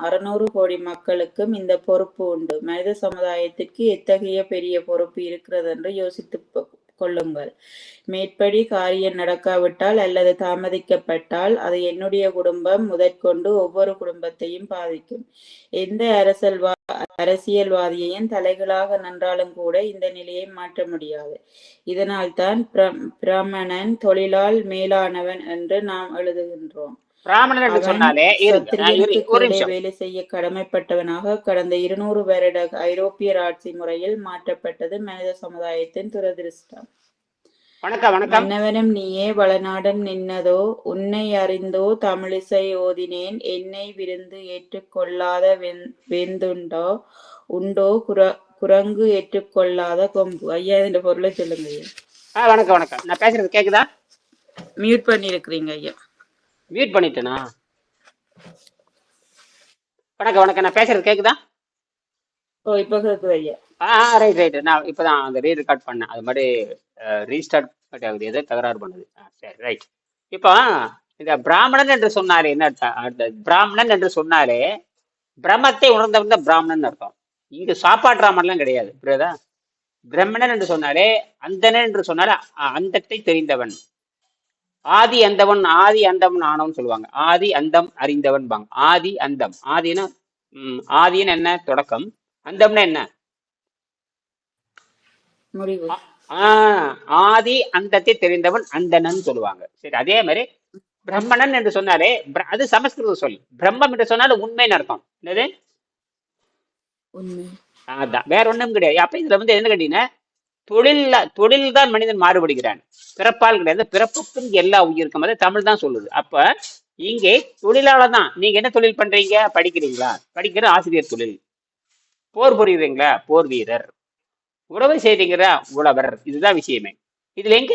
அறுநூறு கோடி மக்களுக்கும் இந்த பொறுப்பு உண்டு. மனித சமுதாயத்திற்கு எத்தகைய பெரிய பொறுப்பு இருக்கிறது என்று யோசித்து கொள்ளுங்கள். மேற்படி காரியம் நடக்காவிட்டால் அல்லது தாமதிக்கப்பட்டால் அது என்னுடைய குடும்பம் முதற்கொண்டு ஒவ்வொரு குடும்பத்தையும் பாதிக்கும். எந்த அரசியல்வா அரசியல்வாதியையும் தலைகளாக நின்றாலும் கூட இந்த நிலையை மாற்ற முடியாது. இதனால் தான் பிராமணன் தொழிலால் மேலானவன் என்று நாம் எழுதுகின்றோம். பிராமணன் என்று சொன்னாலே வேலை செய்ய கடமைப்பட்டவனாக கடந்த இருநூறு வருட ஐரோப்பிய ஆட்சி முறையில் மாற்றப்பட்டது மனித சமுதாயத்தின் துரதிருஷ்டம். வணக்கம் வணக்கம். மன்னவனும் நீயே வளநாடன் நின்னதோ உன்னை அறிந்தோ தமிழிசை ஓதினேன் என்னை விருந்து ஏற்றுக்கொள்ளாத வெந்துண்டோ உண்டோ குர குரங்கு ஏற்றுக்கொள்ளாத கொம்பு. ஐயா இந்த பொருளை சொல்லுங்க ஐயா. வணக்கம் வணக்கம். நான் பேசுறது கேக்குதா? மியூட் பண்ணி இருக்கிறீங்க ஐயா. மியூட் பண்ணிட்டேனா? வணக்கம் வணக்கம். நான் பேசுறது கேக்குதா? ஓ இப்போ கேக்குது ஐயா. ஆ ரைட் ரைட் நான் இப்போதான் அந்த ரீ ரெக்கார்ட் பண்ணேன். அது மாதிரி ரீஸ்டார்ட் ஆகுது எதோ தகராறு பண்ணுது. சரி ரைட் இப்போ இந்த பிராமணன் என்று சொன்னாலே என்ன அர்த்தம்? பிராமணன் என்று சொன்னாலே பிரம்மத்தை உணர்ந்தவன் தான் பிராமணன் அர்த்தம். இங்க சாப்பாட்டு கிடையாது. புரியுதா? பிரம்மணன் என்று சொன்னாலே அந்தனன் என்று சொன்னாலே அந்தத்தை தெரிந்தவன். ஆதி அந்தவன் ஆதி அந்தவன் ஆனவன் சொல்லுவாங்க. ஆதி அந்தம் அறிந்தவன் பாங்க ஆதி அந்தம். ஆதினா ஆதின்னு என்ன? தொடக்கம். அந்தம்னா என்ன? ஆஹ் ஆதி அந்தத்தை தெரிந்தவன் அந்தனன் சொல்லுவாங்க. சரி அதே மாதிரி பிரம்மணன் என்று சொன்னாலே அது சமஸ்கிருத சொல். பிரம்மம் என்று சொன்னாலும் உண்மைன்னு அர்த்தம். என்னது? அதான். வேற ஒண்ணும் கிடையாது. அப்ப இதுல வந்து என்ன கேட்டீங்கன்னா தொழில் தொழில் தான் மனிதன் மாறுபடுகிறான். பிறப்பால் கிடையாது. பிறப்புக்கும் எல்லா உயிருக்கும். அதை தமிழ் தான் சொல்லுது. அப்ப இங்கே தொழிலாளர் தான் நீங்க என்ன தொழில் பண்றீங்க? படிக்கிறீங்களா? படிக்கிற ஆசிரியர் தொழில். போர் புரியுறீங்களா? போர் வீரர். உறவு செய்றீங்களா உழவர். இதுதான் விஷயமே. இதுல எங்க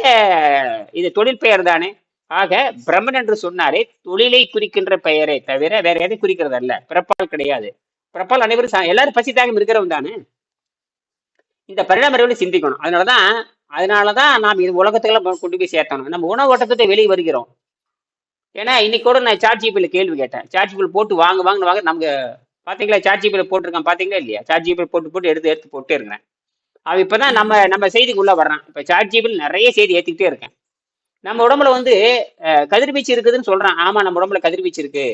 இது தொழில் பெயர் தானே? ஆக பிரம்மன் என்று சொன்னாரே தொழிலை குறிக்கின்ற பெயரை தவிர வேற எதை குறிக்கிறது அல்ல பிறப்பால் கிடையாது. பிறப்பால் அனைவரும் எல்லாரும் பசி தாகம் இருக்கிறவன் தானே? இந்த பரிணாம சிந்திக்கணும். அதனாலதான் அதனாலதான் நாம் இது உலகத்துக்கெல்லாம் கொண்டு போய் சேர்த்தணும். நம்ம உணவு ஓட்டத்தை வெளியே வருகிறோம். ஏன்னா இன்னைக்கு கூட நான் சார்ஜ் ஜிபியில கேள்வி கேட்டேன். சார்ஜ் ஜிபியில் போட்டு வாங்க வாங்க வாங்க நமக்கு பாத்தீங்களா? சார்ஜ் ஜிபியில் போட்டிருக்கேன் பாத்தீங்களா? இல்லையா? சார்ஜ் ஜிபியில் போட்டு போட்டு எடுத்து எடுத்து போட்டே இருக்கிறேன். அவன் இப்பதான் நம்ம நம்ம செய்திக்குள்ள வர்றான். இப்ப சார்ஜ் ஜிபியில் நிறைய செய்தி ஏற்றிக்கிட்டே இருக்கேன். நம்ம உடம்புல வந்து கதிர்வீச்சு இருக்குதுன்னு சொல்றான். ஆமா நம்ம உடம்புல கதிர்வீச்சு இருக்கு.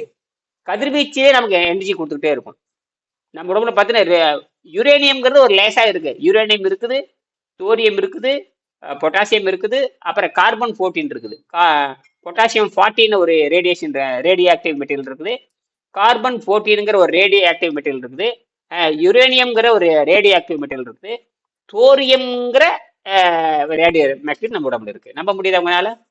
கதிர்வீச்சே நமக்கு எனர்ஜி கொடுத்துக்கிட்டே இருக்கும். நம்ம உடம்புல பார்த்தீங்கன்னா யுரேனியம்ங்கிறது ஒரு லேசா இருக்கு. யுரேனியம் இருக்குது தோரியம் இருக்குது பொட்டாசியம் இருக்குது அப்புறம் கார்பன் ஃபோர்டீன் இருக்குது. கா பொட்டாசியம் ஃபார்ட்டின்னு ஒரு ரேடியேஷன் ரேடியோ ஆக்டிவ் மெட்டீரியல் இருக்குது. கார்பன் ஃபோர்டீனுங்கிற ஒரு ரேடியோ ஆக்டிவ் மெட்டீரியல் இருக்குது யுரேனியம்ங்கிற ஒரு ரேடியோ ஆக்டிவ் மெட்டீரியல் இருக்குது. தோரியம்ங்கிற ரேடியோ மெட்டீரியல் நம்ம உடம்புல இருக்குது நம்ப முடியுது அவங்களால நம்ம முடிகிறதா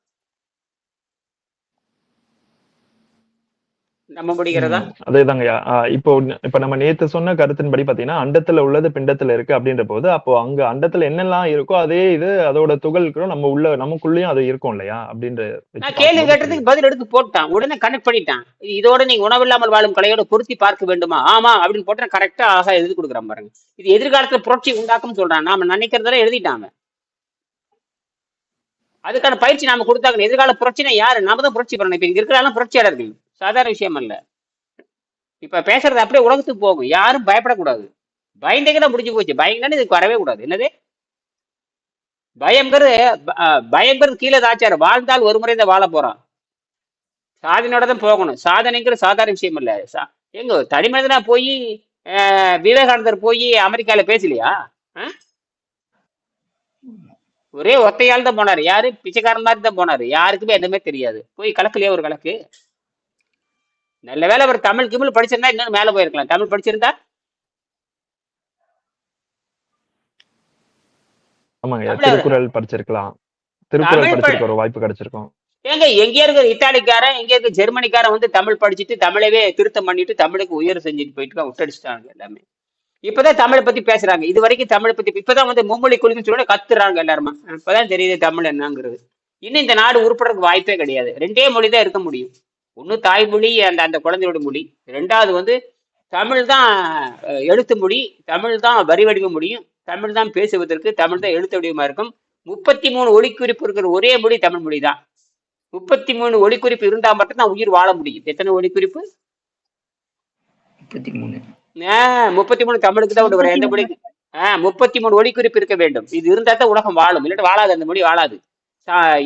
அதேதாங்கய்யா இப்போ இப்ப நம்ம நேத்து சொன்ன கருத்தின்படி பாத்தீங்கன்னா அண்டத்துல உள்ளது பிண்டத்துல இருக்கு அப்படின்ற போது அப்போ அங்க அண்டத்துல என்னெல்லாம் இருக்கோ அதே இது அதோட துகள்களும் நம்ம உள்ள நமக்குள்ளயும் அது இருக்கும் இல்லையா? அப்படின்ற நான் கேள்வி கேட்டதுக்கு பதில் எடுத்து போட்டான். உடனே கனெக்ட் பண்ணிட்டான். இதோட நீங்க உணவில்லாமல் வாழும் கலையோட பொருத்தி பார்க்க வேண்டுமா? ஆமா அப்படின்னு போட்டா கரெக்டா ஆக எழுதி கொடுக்குறான் பாருங்க. இது எதிர்காலத்துல புரட்சி உண்டாக்கும் சொல்றான். நாம நினைக்கிறதெல்லாம் எழுதிட்டாங்க அதுக்கான பயிற்சி நாம கொடுத்தாங்க எதிர்கால புரட்சினா யாரு? நாம தான் புரட்சி பண்ணணும். இப்ப இங்க இருக்கிறாலும் புரட்சியாளர்கள். சாதாரண விஷயம் அல்ல இப்ப பேசுறது அப்படியே உலகத்துக்கு போகும். யாரும் பயப்படக்கூடாது. பயந்தே தான் முடிஞ்சு போச்சு. பயங்கன்னு இதுக்கு வரவே கூடாது. என்னது? பயங்கிறது பயங்கிறது கீழே தாச்சாரு வாழ்ந்தால் ஒரு முறை தான் வாழ போறான் சாதனையோட தான் போகணும். சாதனைங்கிறது சாதாரண விஷயம் சா எங்க தனிமனிதனா போய் விவேகானந்தர் போய் அமெரிக்கால பேசலையா? ஒரே ஒத்தையால் தான் போனாரு. யாரு? பிச்சைக்காரன் மாதிரி தான் போனாரு. யாருக்குமே எதுவுமே தெரியாது. போய் கலக்கலையா ஒரு கலக்கு? நல்ல வேலை அவர் தமிழ் கிமிழ் படிச்சிருந்தா இன்னும் மேல போயிருக்கலாம். தமிழ் படிச்சிருந்தா? ஆமாங்க திருக்குறள் படிச்சிருக்கலாம். திருக்குறள் படிச்சிருக்க ஒரு வாய்ப்பு கிடைச்சிருக்கும். ஏங்க எங்க இருக்கிற இத்தாலிக்காரன் எங்க இருக்க ஜெர்மனிக்காரன் வந்து தமிழ் படிச்சுட்டு தமிழவே திருத்தம் பண்ணிட்டு தமிழுக்கு உயர் செஞ்சுட்டு போயிட்டு விட்டடிச்சிட்டாங்க எல்லாமே. இப்பதான் தமிழை பத்தி பேசுறாங்க. இது வரைக்கும் தமிழை பத்தி இப்பதான் வந்து மும்மொழி கொள்கைன்னு சொல்லி கத்துறாங்க எல்லாருமா. இப்பதான் தெரியுது தமிழ் என்னங்கிறது. இன்னும் இந்த நாடு உருப்படுறதுக்கு வாய்ப்பே கிடையாது. ரெண்டே மொழி தான் இருக்க முடியும். ஒன்று தாய்மொழி அந்த அந்த குழந்தையோட மொழி. ரெண்டாவது வந்து தமிழ் தான் எழுத்து மொழி தமிழ் தான் வரி வடிவ முடியும் தமிழ் தான் பேசுவதற்கு தமிழ் தான் எழுத்து வடிவமா இருக்கும். முப்பத்தி மூணு ஒளிக்குறிப்பு இருக்கிற ஒரே மொழி தமிழ் மொழி தான். முப்பத்தி மூணு ஒளிக்குறிப்பு இருந்தால் மட்டும்தான் உயிர் வாழ முடியும். எத்தனை ஒளிக்குறிப்பு முப்பத்தி மூணு முப்பத்தி மூணு தமிழுக்கு தான் விடுவார் எந்த மொழிக்கு ஆஹ் முப்பத்தி மூணு ஒளி குறிப்பு இருக்க வேண்டும். இது இருந்தா தான் உலகம் வாழும். இல்லாட்டி வாழாது அந்த மொழி வாழாது.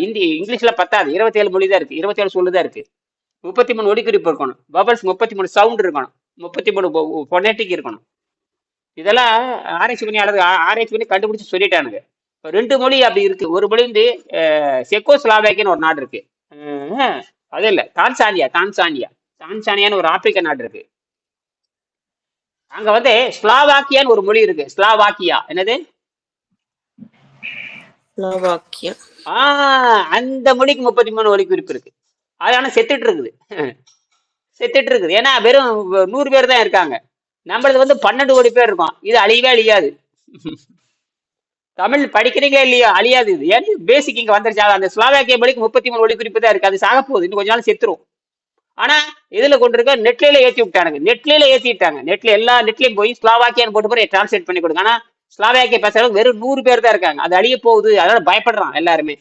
இந்தி இங்கிலீஷ்ல பத்தாது. இருபத்தி ஏழு மொழி தான் இருக்கு. இருபத்தி ஏழு சொல்லு தான் இருக்கு. முப்பத்தி மூணு ஒளி குறிப்பு இருக்கணும். பபல்ஸ் முப்பத்தி மூணு சவுண்ட் இருக்கணும். முப்பத்தி மூணு பொனேட்டிக் இருக்கணும் இதெல்லாம் ஆராய்ச்சி பண்ணி அல்லது ஆராய்ச்சி பண்ணி கண்டுபிடிச்சு சொல்லிட்டானுங்க. இப்ப ரெண்டு மொழி அப்படி இருக்கு. ஒரு மொழி வந்து செக்கோஸ்லாவேக்கின்னு ஒரு நாடு இருக்கு. அது இல்ல. Tanzania Tanzania. தான்சானியான்னு ஒரு ஆப்பிரிக்க நாடு இருக்கு. அங்க வந்து ஸ்லாவாக்கியான்னு ஒரு மொழி இருக்கு. ஸ்லாவாக்கியா. என்னது? ஸ்லோவாக்கியா. ஆஹ் அந்த மொழிக்கு முப்பத்தி மூணு ஒலி குறிப்பு இருக்கு. அது ஆனால் செத்துட்டு இருக்குது. செத்துட்டு இருக்குது. ஏன்னா வெறும் நூறு பேர் தான் இருக்காங்க. நம்மளது வந்து பன்னெண்டு கோடி பேர் இருக்கும். இது அழியவே அழியாது. தமிழ் படிக்கிறீங்க இல்லையா? அழியாது இது. ஏன்னா பேசிக் இங்க வந்துருச்சு. அந்த ஸ்லோவாக்கிய மொழிக்கு முப்பத்தி மூணு ஒளி குறிப்பு தான் இருக்கு. அது சாக போகுது. இன்னும் கொஞ்ச நாள் செத்துரும். ஆனா இதுல கொண்டு இருக்க ஏற்றி ஏத்தி விட்டானுங்க. நெட்ல ஏத்திட்டாங்க. நெட்ல எல்லா நெட்லயும் போய் ஸ்லாவாக்கியான்னு போட்டு போய் டிரான்ஸ்லேட் பண்ணி கொடுங்க. ஆனா ஸ்லாவாக்கிய பேசுறவங்க வெறும் நூறு பேர் தான் இருக்காங்க. அது அழிய போகுது. அதனால பயப்படுறான் எல்லாருமே.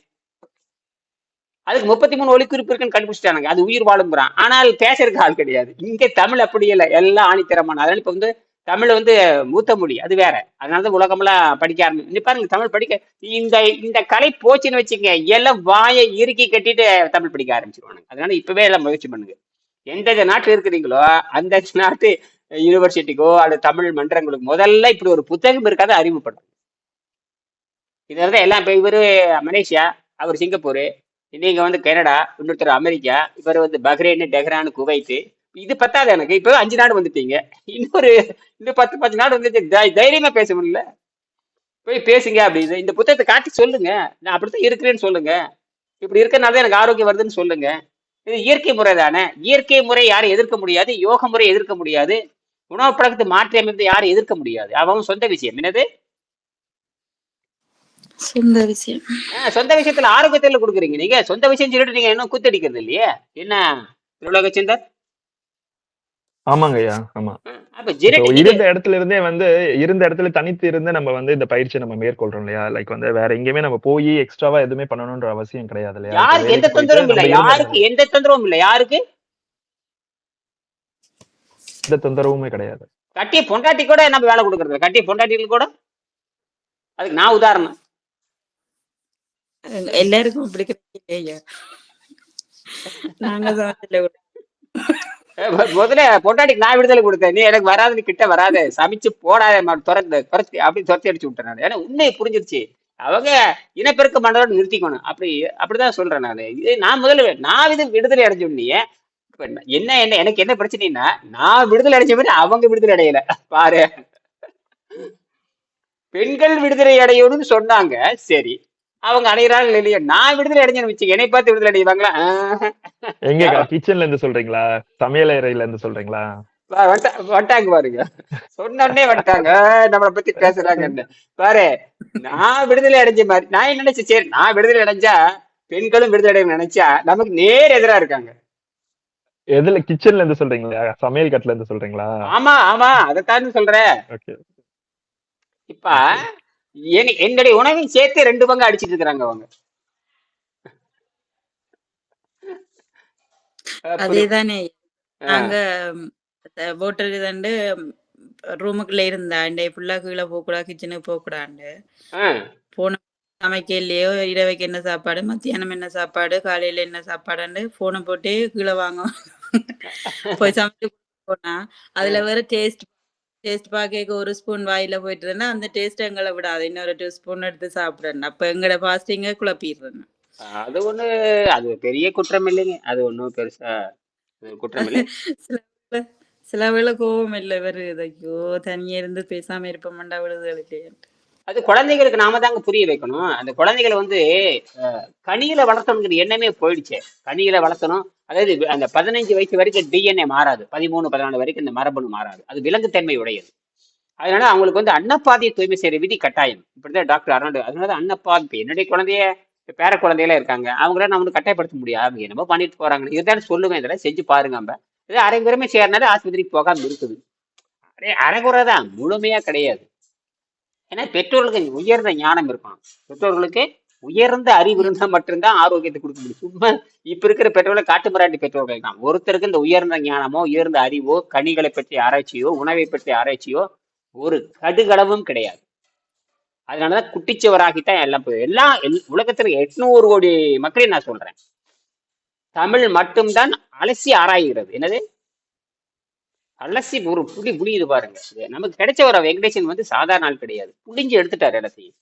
அதுக்கு முப்பத்தி மூணு ஒலி இருக்குன்னு கண்டுபிடிச்சிட்டானுங்க. அது உயிர் வாழுங்கிறான். ஆனால் பேசுறதுக்கு ஆள் கிடையாது. இங்க தமிழ் அப்படி இல்லை. எல்லாம் ஆணித்தரமான. அதனால இப்ப வந்து தமிழ் வந்து மூத்த மொழி. அது வேற. அதனால தான் உலகமெல்லாம் படிக்க ஆரம்பிச்சு பாருங்க தமிழ் படிக்க இந்த இந்த கலை போச்சுன்னு வச்சுங்க எல்லாம் வாயை இறுக்கி கட்டிட்டு தமிழ் படிக்க ஆரம்பிச்சிருவானுங்க. அதனால இப்பவே எல்லாம் முயற்சி பண்ணுங்க. எந்தெந்த நாட்டில் இருக்கிறீங்களோ அந்த நாட்டு யூனிவர்சிட்டிக்கோ அல்லது தமிழ் மன்றங்களுக்கு முதல்ல இப்படி ஒரு புத்தகம் இருக்காத அறிமுகப்படுத்தும் இதில் தான் எல்லாம் இப்போ இவரு மலேசியா அவர் சிங்கப்பூர் நீங்க வந்து கனடா இன்னொருத்தர் அமெரிக்கா இவர் வந்து பஹ்ரைன் டெஹ்ரான் குவைத்து. இது பத்தாது எனக்கு. இப்போ அஞ்சு நாடு வந்துட்டீங்க. இன்னொரு இன்னும் பத்து பத்து நாடு வந்து தை- தைரியமா பேச முடியல. போய் பேசுங்க அப்படின்னு. இந்த புத்தகத்தை காட்டி சொல்லுங்க. நான் அப்படித்தான் இருக்கிறேன்னு சொல்லுங்க. இப்படி இருக்கனால தான் எனக்கு ஆரோக்கியம் வருதுன்னு சொல்லுங்க. இது இயற்கை முறை தானே. இயற்கை முறை யாரும் எதிர்க்க முடியாது. யோக முறை எதிர்க்க முடியாது. உணவு பழக்கத்தை மாற்றி அமைப்பதை யாரும் எதிர்க்க முடியாது. அவன் சொந்த விஷயம். என்னது? சொந்த விஷயம். ஆஹ் சொந்த விஷயத்துல ஆரோக்கியத்துல கொடுக்குறீங்க நீங்க. சொந்த விஷயம் சொல்லிட்டு நீங்க இன்னும் குத்தடிக்கிறது இல்லையே? என்ன? திருவிழா சிந்தர்? ஆமாங்க ஐயா ஆமா. இருந்த இடத்துல இருந்தே வந்து இருந்த இடத்துல தனித்து இருந்து நம்ம வந்து இந்த பயிற்சியை நம்ம மேற்கொள்றோம் இல்லையா? லைக் வந்து வேற எங்கேயுமே நம்ம போய் எக்ஸ்ட்ராவா எதுவுமே பண்ணணும்ன்ற அவசியம் கிடையாது இல்லையா? யாருக்கு எந்த தொந்தரவும் இல்ல. யாருக்கு எந்த தொந்தரவும் இல்ல. யாருக்கு? எந்த தொந்தரவுமே கிடையாது. கட்டிய பொண்டாட்டி கூட நம்ம வேலை கொடுக்கறது கட்டிய பொண்டாட்டிகள் கூட? அதுக்கு நான் உதாரணம். எல்லாருக்கும் இப்படி நாங்க சமைச்சல முதல்ல பொண்டாட்டிக்கு நான் விடுதலை கொடுத்தேன். நீ எனக்கு வராது நீ கிட்ட வராத. சமைச்சு போடாத துறந்து துரத்தி அப்படி துரத்தி அடிச்சு விட்டேன் நான். ஏன்னா உண்மையை புரிஞ்சிருச்சு. அவங்க இனப்பெருக்க மண்டலோட நிறுத்திக்கணும் அப்படி அப்படிதான் சொல்றேன் நான். இது நான் முதல்ல நான் இது விடுதலை அடைஞ்ச உடனே இப்ப என்ன என்ன எனக்கு என்ன பிரச்சனைன்னா நான் விடுதலை அடைஞ்ச மாதிரி அவங்க விடுதலை அடையல. பாரு. பெண்கள் விடுதலை அடையணும்னு சொன்னாங்க. சரி. அவங்க அடையிறாங்க இல்லையா. நான் விடுதலை அடைஞ்சேன்னு வச்சு என்னை பார்த்து விடுதலை அடைவாங்களா. எங்க கிச்சன்ல இருந்து சொல்றீங்களா? சமையல் அறையில இருந்து சொல்றீங்களா? வா- வந்துட்டா- வந்துட்டாங்க பாருங்க. சொன்ன வந்துட்டாங்க ஆஹ் நம்மளை பத்தி பேசுறாங்க பாரு நான் விடுதலை அடைஞ்ச மாதிரி நான் என்ன நினைச்சேன்? சரி நான் விடுதலை அடைஞ்சா பெண்களும் விடுதலை அடையணும்னு நினைச்சா நமக்கு நேர் எதிரா இருக்காங்க. எதுல? கிச்சன்ல இருந்து சொல்றீங்களா? சமையல் கட்டுல இருந்து சொல்றீங்களா? ஆமா ஆமா. அதைத்தான் சொல்றேன். ஓகே இப்ப என்னுடைய உணவையும் சேர்த்து ரெண்டு பங்கு அடிச்சிட்டு இருக்கிறாங்க அவங்க. அதேதானே. நாங்க போட்டர் தண்டு ரூமுக்குள்ள இருந்தாண்டு ஃபுல்லா கீழே போகக்கூடாது கிச்சனுக்கு போகக்கூடாண்டு போன சமைக்கலையோ இரவைக்கு என்ன சாப்பாடு மத்தியானம் என்ன சாப்பாடு காலையில என்ன சாப்பாடுன்னு போனை போட்டு கீழே வாங்க. போய் சமைச்சு போனா அதுல வேற டேஸ்ட் டேஸ்ட் பாக்க ஒரு ஸ்பூன் வாயில போயிட்டு இருந்தா அந்த டேஸ்ட் எங்களை விடாது. இன்னொரு டூ ஸ்பூன் எடுத்து சாப்பிடணும். அப்ப எங்கட பாஸ்டிங்க குழப்பிடுறேன் அது ஒண்ணு அது பெரிய குற்றம் இல்லைங்க. அது ஒண்ணும் பெருசா குற்றம் இல்லை. சில வேளை- கோவம் இல்லை வருது ஐயோ தனியா இருந்து பேசாம இருப்போம்டா விடுதலை அது குழந்தைகளுக்கு நாம தாங்க புரிய வைக்கணும். அந்த குழந்தைகளை வந்து கனியில வளர்த்தணுங்கிற எண்ணமே போயிடுச்சு. கனியில வளர்த்தணும். அதாவது அந்த பதினஞ்சு வயசு வரைக்கும் டிஎன்ஏ மாறாது. பதிமூணு பதினாலு வரைக்கும் இந்த மரபணு மாறாது. அது விலங்குத்தன்மை உடையது. அதனால அவங்களுக்கு வந்து அன்னப்பாதியை தூய்மை செய்யற விதி கட்டாயம். இப்படிதான் டாக்டர் அருணாடு அதனால அன்னப்பாதி என்னுடைய குழந்தைய பேர குழந்தையெல்லாம் இருக்காங்க. அவங்கள நம்ம வந்து கட்டாயப்படுத்த முடியாது. என்னமோ பண்ணிட்டு போறாங்க இதுதான் சொல்லுவேன். இதெல்லாம் செஞ்சு பாருங்க நம்ம இது அரைங்குறமே செய்யறதுனால ஆஸ்பத்திரிக்கு போகாம இருக்குது. அரே அரைகுறை தான். முழுமையா கிடையாது. ஏன்னா பெற்றோர்களுக்கு உயர்ந்த ஞானம் இருக்கணும். பெற்றோர்களுக்கு உயர்ந்த அறிவு இருந்தா மட்டும்தான் ஆரோக்கியத்தை கொடுக்க முடியும். சும்மா இப்ப இருக்கிற பெற்றோர்கள் காட்டு மிராண்டி பெற்றோர்கள் தான். ஒருத்தருக்கு இந்த உயர்ந்த ஞானமோ உயர்ந்த அறிவோ கனிகளை பற்றி ஆராய்ச்சியோ உணவை பற்றி ஆராய்ச்சியோ ஒரு கடுகளவும் கிடையாது. அதனாலதான் குட்டிச்சுவராகித்தான் எல்லாம் போய் எல்லாம் எல்- உலகத்துல எட்நூறு கோடி மக்களையும் நான் சொல்றேன். தமிழ் மட்டும்தான் அலசி ஆராய்கிறது. என்னது? அலசி ஒரு புடி புடியுது பாருங்க. நமக்கு கிடைச்ச ஒரு வெங்கடேசன் வந்து சாதாரண ஆள் கிடையாது. புடிஞ்சு எடுத்துட்டாரு எல்லாத்தையும்.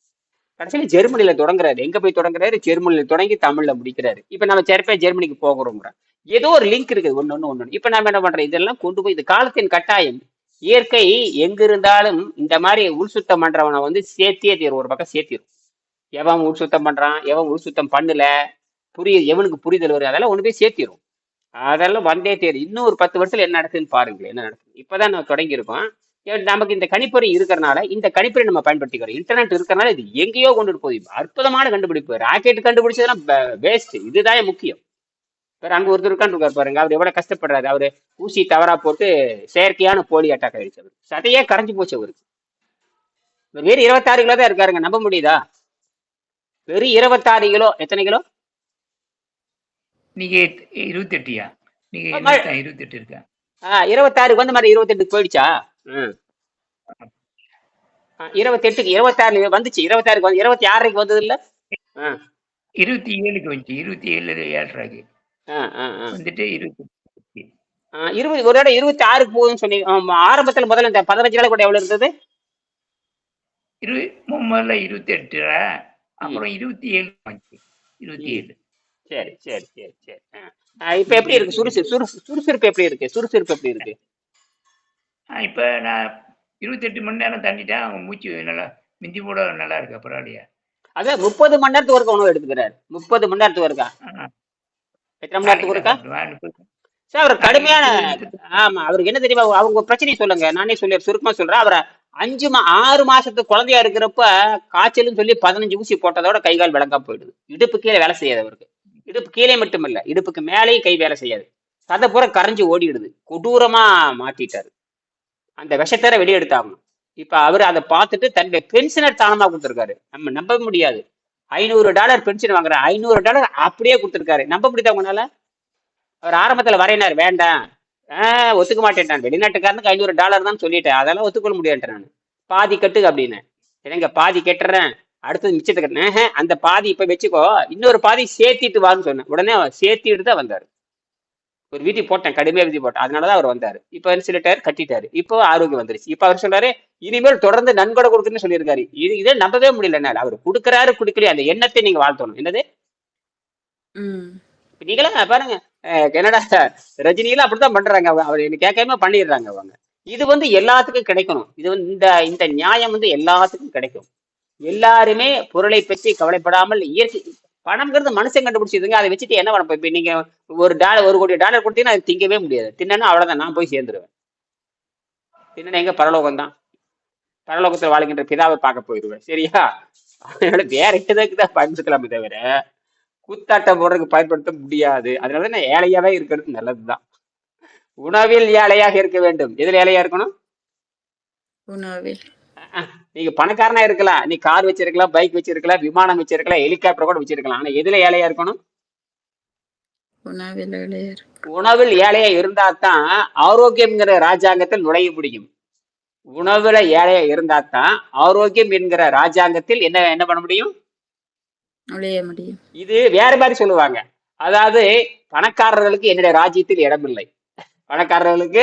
கடைசியில ஜெர்மனியில் தொடங்குறாரு. எங்க போய் தொடங்குறாரு? ஜெர்மனியில் தொடங்கி தமிழ்ல முடிக்கிறாரு. இப்ப நம்ம சிறப்பா ஜெர்மனிக்கு போகிறோம் ஏதோ ஒரு லிங்க் இருக்குது. ஒன்று ஒன்று ஒன்று இப்ப நம்ம என்ன பண்றோம் இதெல்லாம் கொண்டு போய் இது காலத்தின் கட்டாயம். இயற்கை எங்க இருந்தாலும் இந்த மாதிரி உள் சுத்தம் பண்றவனை வந்து சேர்த்தே தீரும். ஒரு பக்கம் சேர்த்திரும். எவன் உள் சுத்தம் பண்றான்? எவன் உள் சுத்தம் பண்ணல? புரிய எவனுக்கு புரிதல் வருது? அதெல்லாம் ஒன்று போய் சேர்த்திரும். அதெல்லாம் வந்தே தேரும் இன்னும் ஒரு பத்து வருஷத்துல என்ன நடக்குதுன்னு பாருங்களேன் என்ன நடக்குது? இப்பதான் நம்ம தொடங்கியிருக்கோம். நமக்கு இந்த கணிப்பொறி இருக்கிறனால இந்த கணிப்பொறி நம்ம பயன்படுத்திக்கிறோம். இன்டர்நெட் இருக்கிறனால இது எங்கேயோ கொண்டு போகுது. அற்புதமான கண்டுபிடிப்பு. ராக்கெட் கண்டுபிடிச்சதெல்லாம் வேஸ்ட் இதுதான் முக்கியம். வேற அங்க ஒருத்தர் உட்காந்துருக்காரு பாருங்க. அவர் எவ்வளவு கஷ்டப்படுறாரு. அவரு ஊசி தவறா போட்டு செயற்கையான போலி அட்டாக் ஆயிடுச்சு அவர் சதையே கரைஞ்சு போச்சு அவருக்கு. இவர் வெறும் இருபத்தாறு கிலோ தான் இருக்காருங்க. நம்ப முடியுதா? வெறும் இருபத்தாறு கிலோ எத்தனை கிலோ? நீங்க இருபத்தெட்டியா? நீங்க ஆமா. இருபத்தி இருபத்தெட்டு இருக்கா? இருபத்தாறுக்கு வந்து மாதிரி இருபத்தெட்டுக்கு போயிடுச்சா? ம். ஆ, இருபத்தெட்டுக்கு இருபத்தாறு வந்துச்சு. இருபத்தாறுக்கு வந்து இருபத்தி ஆறுக்கு வந்தது இல்ல இருபத்தி ஏழுக்கு வந்துச்சு. இருபத்தி ஏழு ஏழ்றாக்கு. ஆ ஆ ஆ. வந்துட்டு இருபத்தி இருபது ஒரு இடம் இருபத்தி ஆறுக்கு போகுதுன்னு சொன்னீங்க ஆமா, ஆரம்பத்துல முதல்ல இந்த பதினஞ்சு நாள் கூட எவ்வளவு இருந்தது? இரு முதல்ல இருபத்தி எட்டு அப்புறம் இருபத்தி ஏழு வந்துச்சு. இருபத்தி ஏழு சரி சரி சரி சரி. ஆ. இப்ப எப்படி இருக்கு? சுறுசுறு சுறு சுறுசுறுப்பு எப்படி இருக்கு? சுறுசுறுப்பு எப்படி இருக்கு? இப்ப நான் இருபத்தெட்டு மணி நேரம் தண்ணிட்டேன் மூச்சு நல்லா மிந்தி கூட நல்லா இருக்கு பரவாயில்லையா? அதான் முப்பது மணி நேரத்துக்கு ஒருக்கா உணவு எடுத்துக்கிறாரு முப்பது மணி நேரத்துக்கு ஒருக்கா? எத்தனை மணி நேரத்துக்கு ஒருக்கா? சார் அவர் கடுமையான ஆமா அவருக்கு என்ன தெரியுமா? அவங்க பிரச்சனையை சொல்லுங்க. நானே சொல்லி சுருக்கமா சொல்றேன். அவரை அஞ்சு மா ஆறு மாசத்து குழந்தையா இருக்கிறப்ப காய்ச்சல்னு சொல்லி பதினஞ்சு ஊசி போட்டதோட கை கால் விளங்காம போயிடுது. இடுப்பு கீழே வேலை செய்யாது அவருக்கு. இடுப்பு கீழே மட்டும் இல்லை இடுப்புக்கு மேலேயும் கை வேலை செய்யாது. சதை பூரா கரைஞ்சு ஓடிடுது. கொடூரமா மாட்டிட்டாரு. அந்த விஷத்தர வெளியெடுத்தாகணும் இப்ப அவர் அதை பார்த்துட்டு தன்னுடைய பென்ஷனர் தானமா கொடுத்துருக்காரு. நம்ம நம்ப முடியாது. ஐநூறு டாலர் பென்ஷன் வாங்குற ஐநூறு டாலர் அப்படியே கொடுத்துருக்காரு. நம்ப முடியுதா உங்களால? அவர் ஆரம்பத்துல வரையினார் வேண்டாம். ஆஹ் ஒத்துக்க மாட்டேன்ட்டான் வெளிநாட்டுக்காரனுக்கு ஐநூறு டாலர் தான் சொல்லிட்டேன். அதெல்லாம் ஒத்துக்கொள்ள முடியாதுன்ட்டு நான். பாதி கட்டு அப்படின்னு. என்னங்க பாதி கட்டுறேன். அடுத்தது மிச்சத்தை கட்டுறேன் ஆஹ், அந்த பாதி இப்ப வச்சுக்கோ இன்னொரு பாதி சேர்த்திட்டு வான்னு சொன்னேன். உடனே அவர் சேர்த்திட்டு தான் வந்தாரு. ஒரு வீதி போட்டேன் கடுமையா விதி போட்டேன். அதனாலதான் அவர் வந்தாரு. இப்ப என்ன சொல்லிட்டாரு? கட்டிட்டாரு. இப்போ ஆரோக்கியம் வந்துருச்சு. இப்ப அவர் சொல்றாரு இனிமேல் தொடர்ந்து நன்கொடை கொடுக்குன்னு சொல்லியிருக்காரு. இது இதே நம்பவே முடியல என்னால. அவர் கொடுக்குறாரு குடுக்கலையே. அந்த எண்ணத்தை நீங்க வாழ்த்தணும். என்னது? நீங்களாம் பாருங்க. கனடா ரஜினியெல்லாம் அப்படித்தான் பண்றாங்க. அவங்க அவர் என்ன கேட்காம பண்ணிடுறாங்க அவங்க. இது வந்து எல்லாத்துக்கும் கிடைக்கணும். இது வந்து இந்த இந்த நியாயம் வந்து எல்லாத்துக்கும் கிடைக்கும். எல்லாருமே பொருளை பற்றி கவலைப்படாமல் இயற்கை பணம்ங்கிறது மனுஷன் கண்டுபிடிச்சதுங்க. அதை வச்சுட்டு என்ன பண்ண போய் நீங்க ஒரு டாலர் ஒரு கோடி டாலர் கொடுத்தீங்கன்னா அது திங்கவே முடியாது. தின்னா அவ்வளவுதான் நான் போய் சேர்ந்துருவேன். தின்னா எங்க பரலோகம் தான் பரலோகத்தில் வாழ்கின்ற பிதாவை பார்க்க போயிடுவேன். சரியா? அதனால வேற எதுக்கு தான் பயன்படுத்தலாமே தவிர கூத்தாட்டம் போடுறதுக்கு பயன்படுத்த முடியாது. அதனால நான் ஏழையாவே இருக்கிறது நல்லதுதான். உணவில் ஏழையாக இருக்க வேண்டும். எதில் ஏழையா இருக்கணும்? உணவில். நீங்க பணக்காரனா இருக்கலாம் நீ கார் வச்சிருக்கலாம் பைக் வச்சிருக்கலாம் விமானம் வச்சிருக்கலாம் ஹெலிகாப்டர் கூட வச்சிருக்கலாம். ஆனா எதுல ஏழையா இருக்கணும்? உணவில் இளையர் உணவில் ஏழையா இருந்தா தான் ஆரோக்கியம்ங்கிற ராஜாங்கத்தில் நுழைய முடியும். உணவுல ஏழையா இருந்தா தான் ஆரோக்கியம் என்கிற ராஜாங்கத்தில் என்ன என்ன பண்ண முடியும்? நுழைய முடியும். இது வேற மாதிரி சொல்லுவாங்க. அதாவது பணக்காரர்களுக்கு என்னுடைய ராஜ்யத்தில் இடமில்லை. பணக்காரர்களுக்கு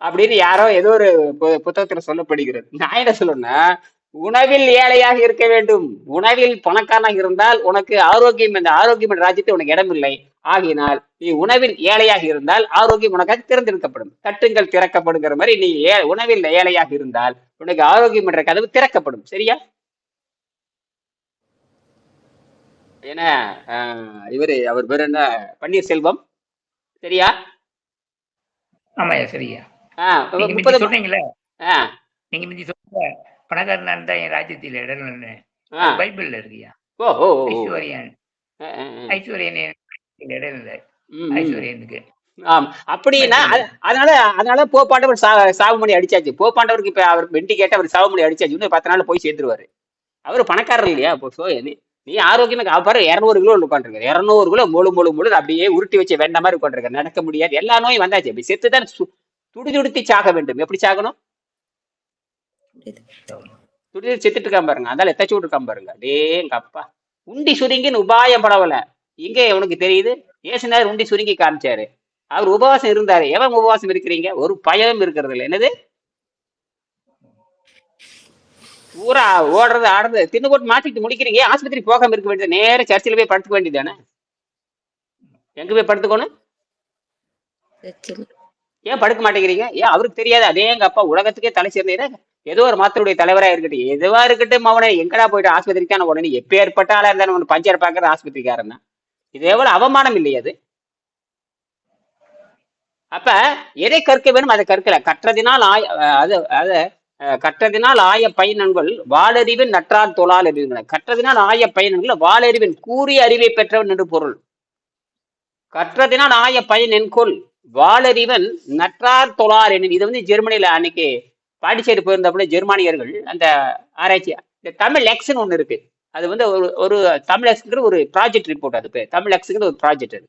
அப்படின்னு யாரோ ஏதோ ஒரு பு- புத்தகத்துல சொல்லப்படுகிறது. நான் என்ன சொல்லணும்னா உணவில் ஏழையாக இருக்க வேண்டும். உணவில் பணக்காரனாக இருந்தால் உனக்கு ஆரோக்கியம் இந்த ஆரோக்கியம் என்ற ராஜ்யத்தில் உனக்கு இடமில்லை. ஆகினால் நீ உணவில் ஏழையாக இருந்தால் ஆரோக்கியம் உனக்காக திறந்திருக்கப்படும். தட்டுங்கள் திறக்கப்படுங்கிற மாதிரி நீ ஏ உணவில் ஏழையாக இருந்தால் உனக்கு ஆரோக்கியம் என்ற கதவு திறக்கப்படும். சரியா? ஏன்னா ஆஹ், இவரு அவர் பேர் என்ன? பன்னீர்செல்வம். சரியா? ஆமாய்யா சரியா. சொன்னீங்களே நீங்க முந்தி சொன்னீங்க பணக்காரனா இருந்தா என் ராஜ்யத்தில் ஆஹ் பைபிள்ல இருக்கியா. ஐஸ்வர்யன். ஐஸ்வர்யன் இடம் இல்லை. ஐஸ்வர்யனுக்கு. ஆம். அப்படின்னா அது- அதனால அதனால போப்பாண்டவர் சா சாவுமணி அடிச்சாச்சு. போப்பாண்டவருக்கு இப்ப அவர் வெண்டி கேட்டு அவர் சாவுமணி அடிச்சாச்சு. இன்னும் பத்து நாள் போய் சேர்ந்துருவாரு. அவர் பணக்காரர் இல்லையா? இப்போ சோ நீ ஆரோக்கியமா காப்பாரு இரநூறு கிலோ உட்காந்துருக்காரு இரநூறு கிலோ முழு முழு முழு அப்படியே உருட்டி வச்சு வேண்ட மாதிரி உட்காந்துருக்காரு நடக்க முடியாது. எல்லா நோயும் வந்தாச்சு. அப்படி செத்து தான் சு- துடி துடித்து சாக வேண்டும். எப்படி சாகணும்? துடி செத்துட்டு இருக்கான் பாருங்க. அதால எத்தாச்சு விட்டுருக்கான் பாருங்க. டேங்க அப்பா. உண்டி சுருங்கின்னு உபாயம் படவல. இங்கே உனக்கு தெரியுது? ஏசுனார் உண்டி சுருங்கி காமிச்சாரு. அவர் உபவாசம் இருந்தாரு. எவன் உபவாசம் இருக்கிறீங்க? ஒரு பயம் இருக்கிறது இல்லை என்னது? ஊரா ஓடுறது ஆடுறது தின்னு போட்டு மாத்திட்டு முடிக்கிறீங்க. ஆஸ்பத்திரி போகாம இருக்க வேண்டியது நேர சர்ச்சில் போய் படுத்துக்க வேண்டியதானே எங்க போய் படுத்துக்கணும். ஏன் படுக்க மாட்டேங்கிறீங்க? ஏன் அவருக்கு தெரியாது. அதே எங்க அப்பா உலகத்துக்கே தலை சேர்ந்தீங்க ஏதோ ஒரு மாத்தருடைய தலைவரா இருக்கட்டும். எதுவா இருக்கட்டும் அவனை எங்கடா போயிட்டு ஆஸ்பத்திரிக்கான உடனே? எப்ப ஏற்பட்ட ஆளா இருந்தாலும் அவன் பஞ்சர் பாக்குற ஆஸ்பத்திரிக்காரன் தான். இது எவ்வளவு அவமானம் இல்லையா அது. அப்ப எதை கற்க வேணும்? அதை கற்கல. கற்றதினால் ஆய அது அது கற்றதினால் ஆய பயனன்கள் வாழறிவின் நற்றார் தொழால் அறிவுங்க கற்றதினால் ஆய பயனன்கள் வாழறிவின் கூறிய அறிவை பெற்றவன் என்று பொருள். கற்றதினால் ஆய பயன் என்கொள் வாழறிவன் நற்றார் தொழார் என்ன இது வந்து ஜெர்மனியில அன்னைக்கு பாண்டிச்சேரி போயிருந்தப்போ ஜெர்மானியர்கள் அந்த ஆராய்ச்சி இந்த தமிழ் எக்ஸ்னு ஒன்று இருக்கு. அது வந்து ஒரு ஒரு தமிழ் எக்ஸ்ங்கிற ஒரு ப்ராஜெக்ட் ரிப்போர்ட் அது பேர். தமிழ் எக்ஸுங்கிற ஒரு ப்ராஜெக்ட் அது.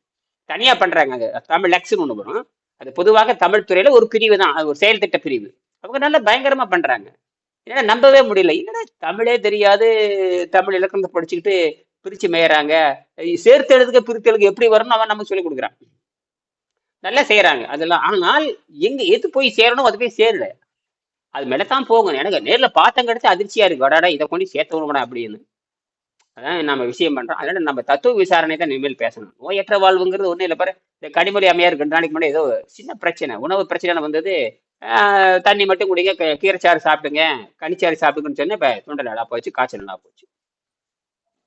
தனியாக பண்ணுறாங்க அது தமிழ் எக்ஸ்னு ஒன்று வரும். அது பொதுவாக தமிழ் துறையில் ஒரு பிரிவு தான். அது ஒரு செயல் திட்ட பிரிவு. அவங்க நல்லா பயங்கரமா பண்றாங்க. ஏன்னா நம்பவே முடியல. என்னடா தமிழே தெரியாது. தமிழ் இலக்கணத்தை படிச்சுக்கிட்டு பிரிச்சு மேயறாங்க. சேர்த்து எழுதுக பிரித்து எழுதுக எப்படி வரும்னு அவன் நமக்கு சொல்லி கொடுக்குறான். நல்லா செய்யறாங்க அதெல்லாம். ஆனால் எங்க எது போய் சேரணும் அது போய் சேரல. அது மேல தான் போகணும். எனக்கு நேர்ல பார்த்தம் கிடைச்சு அதிர்ச்சியா இருக்கு. வடாடா இதை கொண்டு சேர்த்து விடுங்கடா அப்படின்னு. அதான் நம்ம விஷயம் பண்றோம். அதனால நம்ம தத்துவ விசாரணை தான் இனிமேல் பேசணும். நோயற்ற வாழ்வுங்கிறது ஒன்றும் இல்லை பாரு. இந்த கனிமொழி அமையா ரெண்டு நாளைக்கு முன்னாடி ஏதோ சின்ன பிரச்சனை உணவு பிரச்சனை வந்தது. தண்ணி மட்டும் குடிங்க. கீரைச்சாறு சாப்பிடுங்க. கனிச்சாறு சாப்பிடுங்கன்னு சொன்னேன். இப்போ தொண்டை நல்லா போச்சு காய்ச்சல் நல்லா போச்சு.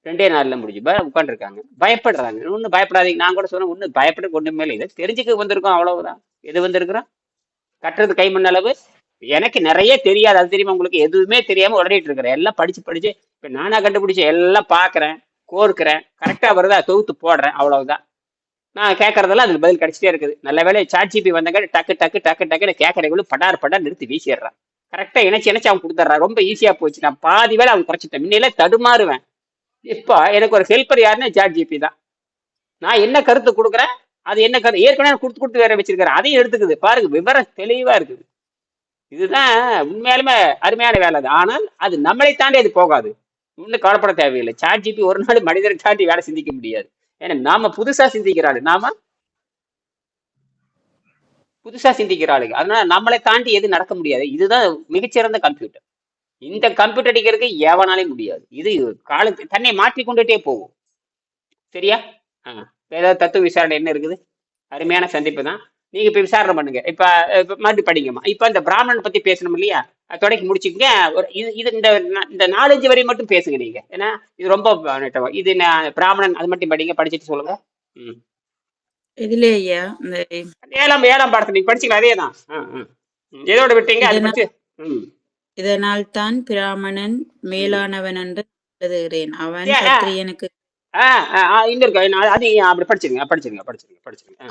ரெண்டே நாளில் முடிஞ்சு. உட்காந்துருக்காங்க பயப்படுறாங்க. ஒன்றும் பயப்படாதீங்க. நான் கூட சொன்னேன் ஒன்றும் பயப்பட ஒன்றுமே இல்லை. இதை தெரிஞ்சுக்க வந்திருக்கோம் அவ்வளவுதான். எது வந்திருக்கிறோம்? கட்டுறது கை மண் அளவு. எனக்கு நிறைய தெரியாது. அது தெரியுமா உங்களுக்கு? எதுவுமே தெரியாமல் உடனிட்டு இருக்கிறேன். எல்லாம் படித்து படித்து இப்போ நானாக கண்டுபிடிச்சி எல்லாம் பார்க்குறேன் கோர்க்கிறேன். கரெக்டாக வருதா? தொகுத்து போடுறேன். அவ்வளவுதான். நான் கேட்கறதெல்லாம் அதுக்கு பதில் கிடைச்சிட்டே இருக்குது. நல்ல வேலையை சாட்சிபி வந்தங்க டக்கு டக்கு டக்கு டக்குன்னு கேட்கறவங்களும் படார் படார் நிறுத்தி வீசிடுறான் கரெக்டாக இணைச்சு இணைச்சு அவன் கொடுத்துட்றான் ரொம்ப ஈஸியாக போச்சு. நான் பாதி வேலை அவன் குறைச்சிட்டேன். முன்னையில தடுமாறுவேன். இப்போ எனக்கு ஒரு ஹெல்ப்பர் யாருன்னா சாட் ஜிபி தான். நான் என்ன கருத்து கொடுக்குறேன்? அது என்ன கருத்து ஏற்கனவே கொடுத்து கொடுத்து வேற வச்சிருக்கிறேன் அதையும் எடுத்துக்குது. பாருங்க விவரம் தெளிவாக இருக்குது. இதுதான் உண்மையாலுமே அருமையான வேலை அது. ஆனால் அது நம்மளை தாண்டி அது போகாது. இன்னும் கவலைப்பட தேவையில்லை. சாட் ஜிபி ஒரு நாள் மனிதரை தாண்டி வேலை சிந்திக்க முடியாது. ஏன்னா நாம புதுசா சிந்திக்கிறாள். நாம புதுசா சிந்திக்கிறாளுங்க அதனால நம்மளை தாண்டி எது நடக்க முடியாது. இதுதான் மிகச்சிறந்த கம்ப்யூட்டர் இந்த கம்ப்யூட்டர் அடிக்கிறதுக்கு எவனாலே முடியாது. இது காலத்து தன்னை மாற்றி கொண்டுட்டே போகும். சரியா? ஆ. ஏதாவது தத்துவ விசாரணை என்ன இருக்குது? அருமையான சந்திப்பு தான். நீங்க இப்ப விசாரணை பண்ணுங்க. இப்ப மறுபடியும் படிங்கம்மா. இப்ப இந்த பிராமணன் பத்தி பேசணும் இல்லையா? தொடக்கி முடிச்சுக்கங்க. ஒரு இது இது இந்த இந்த நாலஞ்சு வரை மட்டும் பேசுங்க நீங்க. ஏன்னா இது ரொம்ப. இது நான் பிராமணன் அது மட்டும் படிங்க படிச்சுட்டு சொல்லுங்க. ம். இதுல ஐயா? இந்த ஏழாம் ஏழாம் பாடத்தை நீங்க படிச்சீங்களா அதே தான் எதோட விட்டீங்க அது படிச்சு இதனால் தான் பிராமணன் மேலானவன் என்று எழுதுகிறேன் அவன். சத்திரியனுக்கு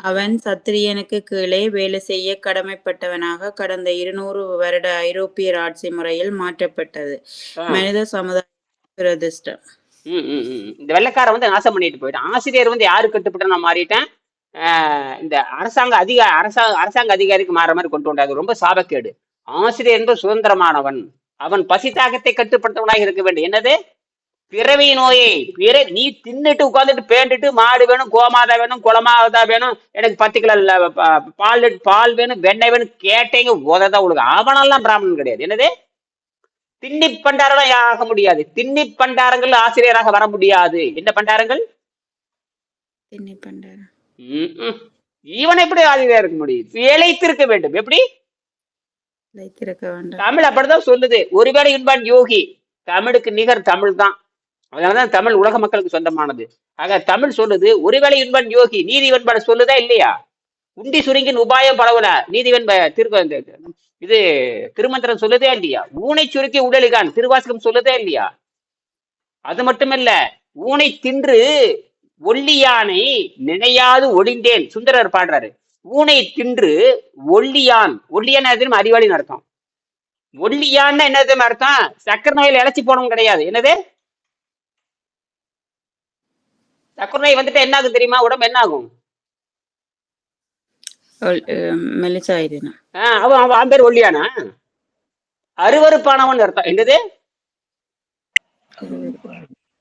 அவன் சத்திரியனுக்கு கீழே வேலை செய்ய கடமைப்பட்டவனாக கடந்த இருநூறு வருட ஐரோப்பியர் ஆட்சி முறையில் மாற்றப்பட்டது. மனித சமுதாய துரதிர்ஷ்டம். இந்த வெள்ளைக்காரன் வந்து நாசம் பண்ணிட்டு போயிட்டான். ஆசிரியர் வந்து யாரு கட்டுப்பட்டு நான் மாறிட்டேன்? இந்த அரசாங்க அதிகா அரசாங்க அரசாங்க அதிகாரிக்கு மாற மாதிரி கொண்டு வந்தாது ரொம்ப சாபக்கேடு. ஆசிரியர் என்பது சுதந்திரமானவன். அவன் பசி தாகத்தை கட்டுப்படுத்தவனாக இருக்க வேண்டும். என்னது? பிறவி நோயை பிற நீ தின்னுட்டு உட்கார்ந்துட்டு பேண்டுட்டு மாடு வேணும் கோமாதா வேணும் குளமாதா வேணும் எனக்கு பத்து கிலோ பால் பால் வேணும் வெண்ணெய் வேணும் கேட்டேங்க உததா உழுக அவனெல்லாம் பிராமணன் கிடையாது. என்னது? திண்ணி பண்டாரம் ஆக முடியாது. திண்ணி பண்டாரங்கள் ஆசிரியராக வர முடியாது. என்ன பண்டாரங்கள்? திண்ணை பண்டாரம். இவன் எப்படி ஆசிரியரா இருக்க முடியும்? இழைத்திருக்க வேண்டும். எப்படி? தமிழ் அப்படிதான் சொல்லுது. ஒருவேளை இன்பான் யோகி தமிழுக்கு நிகர் தமிழ் தான் அதனாலதான் தமிழ் உலக மக்களுக்கு சொந்தமானது. ஆக தமிழ் சொல்லுது ஒருவேளை இன்பன் யோகி நீதிவன்பட சொல்லுதா இல்லையா? உண்டி சுருங்கின் உபாயம் பரவல நீதிவன் திரு இது திருமந்திரம் சொல்லுதே இல்லையா? ஊனை சுருக்கி உடலுகான் திருவாசகம் சொல்லுதே இல்லையா? அது மட்டுமல்ல ஊனை தின்று ஒல்லியானை நினையாது ஒளிந்தேன். சுந்தரர் பாடுறாரு. ஊனை தின்று ஒல்லியான் ஒல்லியான் என்ன தெரியுமா? அறிவாளின்னு அர்த்தம். ஒல்லியான்னு என்ன அர்த்தம்? சக்கரை நோயில் இழைச்சி போனவங்க கிடையாது. என்னது? சக்கரை நோய் வந்துட்டு என்ன ஆகும் தெரியுமா? உடம்பு என்ன ஆகும் ஆஹ் அவன் அவன் அவன் பேர் ஒல்லியானா? அருவருப்பானவன் அர்த்தம். என்னது?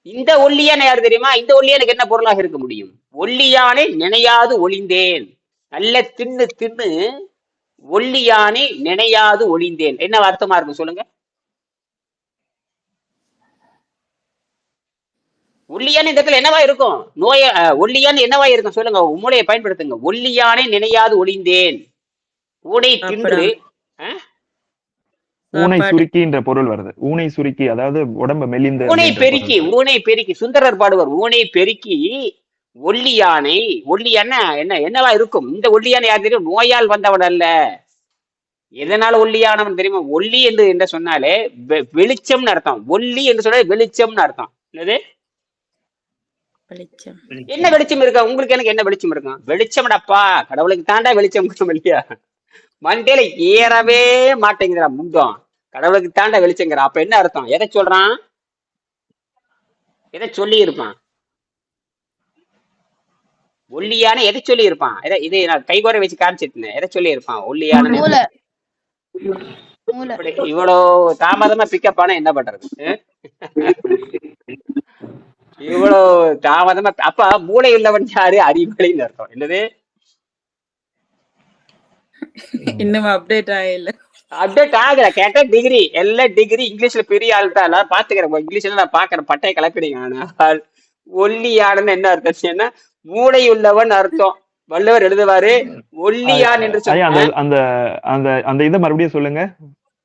இந்த ஒல்லியான யார் தெரியுமா? இந்த ஒல்லியானுக்கு என்ன பொருளாக இருக்க முடியும்? ஒல்லியானை நினையாது ஒளிந்தேன். நல்ல தின்னு தின்னு ஒல்லியானை நினையாது ஒளிந்தேன். என்ன அர்த்தமா இருக்கும் சொல்லுங்க? ஒல்லியான இந்த இடத்துல என்னவா இருக்கும்? நோய அஹ், ஒல்லியான்னு என்னவா இருக்கும்? சொல்லுங்க மூளையை பயன்படுத்துங்க. ஒல்லியானை நினையாது ஒளிந்தேன். ஊனை தின்று ஊனை சுருக்கின்ற பொருள் வருது. ஊனை சுருக்கி அதாவது உடம்ப மெலிந்து ஊனை பெருக்கி. ஊனை பெருக்கி சுந்தரர் பாடுவர் ஊனை பெருக்கி ஒல்லியானை ஒல்லியான என்ன என்னவா இருக்கும்? இந்த ஒல்லியான யார் தெரியும்? நோயால் வந்தவன் அல்ல. எதனால ஒல்லியானவன் தெரியுமா? ஒல்லி என்று என்ன சொன்னாலே வெ- வெளிச்சம்னு அர்த்தம். ஒல்லி என்று சொன்னாலே வெளிச்சம்னு அர்த்தம். என்னது? வெளிச்சம். என்ன வெளிச்சம் இருக்கா? உங்களுக்கு எனக்கு என்ன வெளிச்சம் இருக்கும் வெளிச்சம்டப்பா. கடவுளுக்கு தாண்டா வெளிச்சம் இருக்கும் இல்லையா? மண்டையில ஏறவே மாட்டேங்கிறா முண்டம். கடவுளுக்கு தாண்டா வெளிச்சங்கிற. அப்ப என்ன அர்த்தம்? எதை சொல்றான்? எதை சொல்லி இருப்பான் ஒல்லியான எதை சொல்லி இருப்பான் எதை இதை நான் கைகோரை வச்சு காமிச்சிருந்தேன். எதை சொல்லி இருப்பான் ஒல்லியான மூளை. மூளை. இவ்வளவு தாமதமா பிக்கப் ஆனா என்ன பண்றது? இவ்வளவு தாமதமா அப்ப மூளை உள்ளவன் யாரு? அறிவாளின்னு அர்த்தம். என்னது? இன்னும் அப்டேட் ஆகல. அப்டேட் ஆகல. கேட்டா டிகிரி எல்லாம் டிகிரி இங்கிலீஷ்ல பெரிய ஆள் தான். எல்லாம் பாத்துக்கிறேன் இங்கிலீஷ்ல நான் பாக்குறேன் பட்டைய கலப்பிடுங்க ஆனால் ஒல்லியானன்னு என்ன அர்த்தம்? என்ன? மூளை உள்ளவன் அர்த்தம். வள்ளுவர் எழுதுவாரு ஒல்லியான் என்று அந்த சொன்ன அந்த அந்த அந்த இதை மறுபடியும் சொல்லுங்க.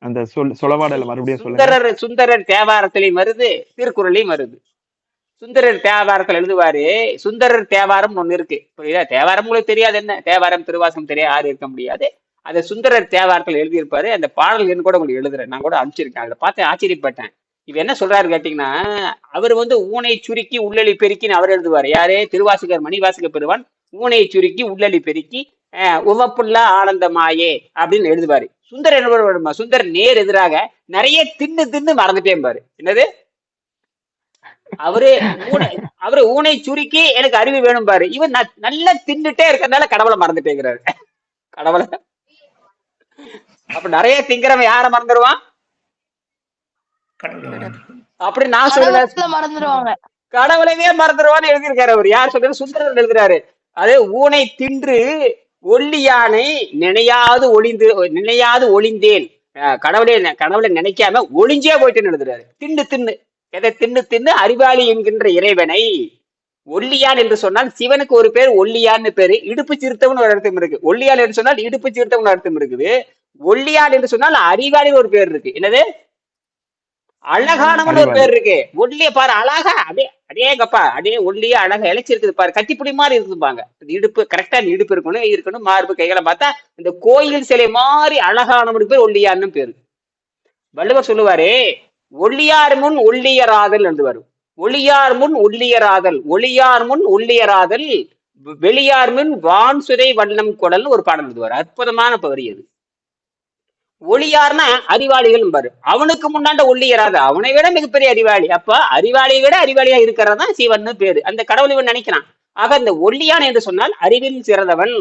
அந்த சொல் சொலவாடல மறுபடியும் சொல்லுங்க. சுந்தரர் சுந்தரர் தேவாரத்திலையும் வருது திருக்குறளையும் வருது. சுந்தரர் தேவாரத்தில் எழுதுவாரு. சுந்தரர் தேவாரம் ஒண்ணு இருக்கு. புரியுதா? தேவாரம் உங்களுக்கு தெரியாது என்ன? தேவாரம் திருவாசம் தெரியாது யாரும் இருக்க முடியாது. அதை சுந்தரர் தேவாரத்தில் எழுதியிருப்பாரு. அந்த பாடல் எண் கூட உங்களுக்கு எழுதுறேன். நான் கூட அனுப்பிச்சிருக்கேன். அதை பார்த்து ஆச்சரியப்பட்டேன். இவ என்ன சொல்றாரு கேட்டீங்கன்னா அவர் வந்து ஊனை சுருக்கி உள்ளலி பெருக்கின்னு அவர் எழுதுவார். யாரே? திருவாசகர் மணிவாசக பெருவான் ஊனை சுருக்கி உள்ளலி பெருக்கி அஹ், உவப்புள்ள ஆனந்தமாயே அப்படின்னு எழுதுவாரு. சுந்தர் என்ன சுந்தர் நேர் எதிராக நிறைய தின்னு தின்னு மறந்துட்டே பாரு என்னது? அவரு ஊனை அவரு ஊனை சுருக்கி எனக்கு அறிவு வேணும் பாரு. இவன் ந- நல்லா தின்னுட்டே இருக்கறதுனால கடவுளை மறந்துட்டேங்கிறாரு. கடவுளை. அப்ப நிறைய திங்கிறவன் யார மறந்துடுவான் கடவுள் அப்படி நான் சொல்றேன் கடவுளை மறந்துடுவாங்க கடவுளையே மறந்துடுவான்னு எழுதியிருக்காரு அவர். யார் சொல்றது? சுந்தரர் எழுதுறாரு. அது ஊனை தின்று ஒல்லியானை நினையாது ஒளிந்து நினையாது ஒளிந்தேன். கடவுளை கடவுளை நினைக்காம ஒளிஞ்சே போயிட்டேன்னு எழுதுறாரு. தின்னு தின்னு. எதை தின்னு தின்னு அறிவாளி என்கின்ற இறைவனை ஒல்லியான் என்று சொன்னால் சிவனுக்கு ஒரு பேர் ஒல்லியான்னு பேரு இடுப்பு சிறுத்தவன் ஒரு அர்த்தம் இருக்கு. ஒல்லியான் என்று சொன்னால் இடுப்பு சிறுத்தவன் அர்த்தம் இருக்குது. ஒல்லியான் என்று சொன்னால் அறிவாளின்னு ஒரு பேர் இருக்கு. என்னது? அழகானவன் ஒரு பேர் இருக்கு. ஒல்லிய பாரு அழகா அடே அடேங்கப்பா அடே ஒல்லிய அழகா இழைச்சிருக்குது பாரு. கத்திப்புடி மாதிரி இருக்குதுப்பாங்க இடுப்பு கரெக்டா இடுப்பு இருக்கணும் இருக்கணும் மார்பு கைகளை பார்த்தா இந்த கோயில் சிலை மாதிரி அழகானவனுக்கு பேர் ஒல்லியான்னு பேரு. வள்ளுவர் சொல்லுவாரு ஒளியார் முன் ஒள்ளியராதல் என்று வரும். ஒளியார் முன் உள்ளியராதல் ஒளியார் முன் உள்ளியராதல் வெளியார் முன் வான் சுதை வண்ணம் குடல் ஒரு பாடல் எழுதுவார். அற்புதமான பகுதி அது. ஒளியார்னா அறிவாளிகள் பாரு அவனுக்கு முன்னாண்ட ஒள்ளியராத? அவனை விட மிகப்பெரிய அறிவாளி. அப்ப அறிவாளியை விட அறிவாளியா இருக்கிறதா சிவன் பேரு. அந்த கடவுள் இவன் நினைக்கிறான். ஆக இந்த ஒல்லியான் என்று சொன்னால் அறிவில் சிறந்தவன்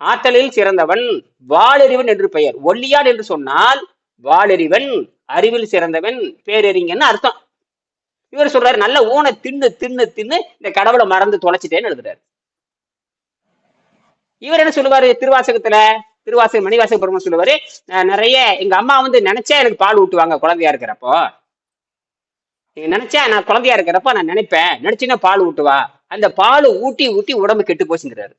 ஆற்றலில் சிறந்தவன் வாளறிவன் என்று பெயர். ஒல்லியான் என்று சொன்னால் வாளறிவன் அறிவில் சிறந்தவன் பேரறிஞன்னு அர்த்தம். இவர் சொல்றாரு நல்ல ஊனை தின்னு தின்னு தின்னு இந்த கடவுளை மறந்து தொலைச்சிட்டேன்னு எழுதுறாரு. இவர் என்ன சொல்லுவாரு? திருவாசகத்துல திருவாசக மணிவாசக பெருமாள் சொல்லுவாரு நிறைய எங்க அம்மா வந்து நினைச்சா எனக்கு பால் ஊட்டுவாங்க குழந்தையா இருக்கிறப்போ. நீங்க நினைச்சா நான் குழந்தையா இருக்கிறப்ப நான் நினைப்பேன். நினைச்சுன்னா பால் ஊட்டுவா. அந்த பால் ஊட்டி ஊட்டி உடம்பு கெட்டு போச்சுங்கிறாரு.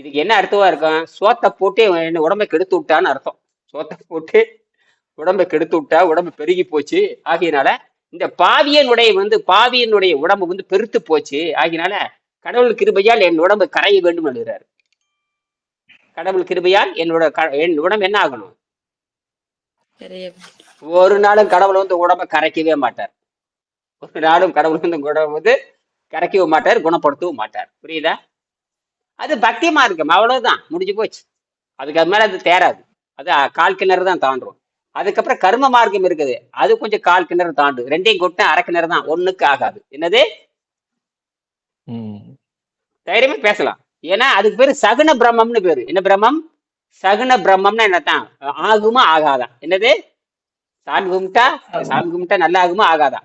இதுக்கு என்ன அர்த்தமா இருக்கும்? சோத்தை போட்டு என்ன உடம்பை கெடுத்து விட்டான்னு அர்த்தம். சோத்தை போட்டு உடம்பை கெடுத்து விட்டா உடம்பு பெருகி போச்சு. ஆகையினால இந்த பாவியனுடைய வந்து பாவியனுடைய உடம்பு வந்து பெருத்து போச்சு. ஆகையினால கடவுள் கிருபையால் என் உடம்பு கரைய வேண்டும் எழுதுறாரு கடவுள் கிருபையால் என்னோட என் உடம்பு என்ன ஆகணும்? ஒரு நாளும் கடவுள் வந்து உடம்ப கரைக்கவே மாட்டார். ஒரு நாளும் கடவுள் வந்து உடம்பு வந்து கரைக்கவும் மாட்டார் குணப்படுத்தவும் மாட்டார். புரியுதா? அது பக்தி மார்க்கம் அவ்வளவுதான். முடிஞ்சு போச்சு. அதுக்கு அது மேல அது தேராது. அது கால் கிணறு தான் தாண்டும். அதுக்கப்புறம் கர்ம மார்க்கம் இருக்குது. அது கொஞ்சம் கால் கிணறு தாண்டும். ரெண்டையும் கொட்டினா அரை கிணறு தான். ஒண்ணுக்கு ஆகாது. என்னது. தைரியமா பேசலாம். ஏன்னா அதுக்கு பேரு சகுன பிரம்மம்னு பேரு. என்ன பிரம்மம்? சகுன பிரம்மம்னா என்னத்தான்? ஆகுமா ஆகாதா? என்னது? சாமி கும்பிட்டா சாமி கும்பிட்டா நல்லா ஆகுமா ஆகாதா?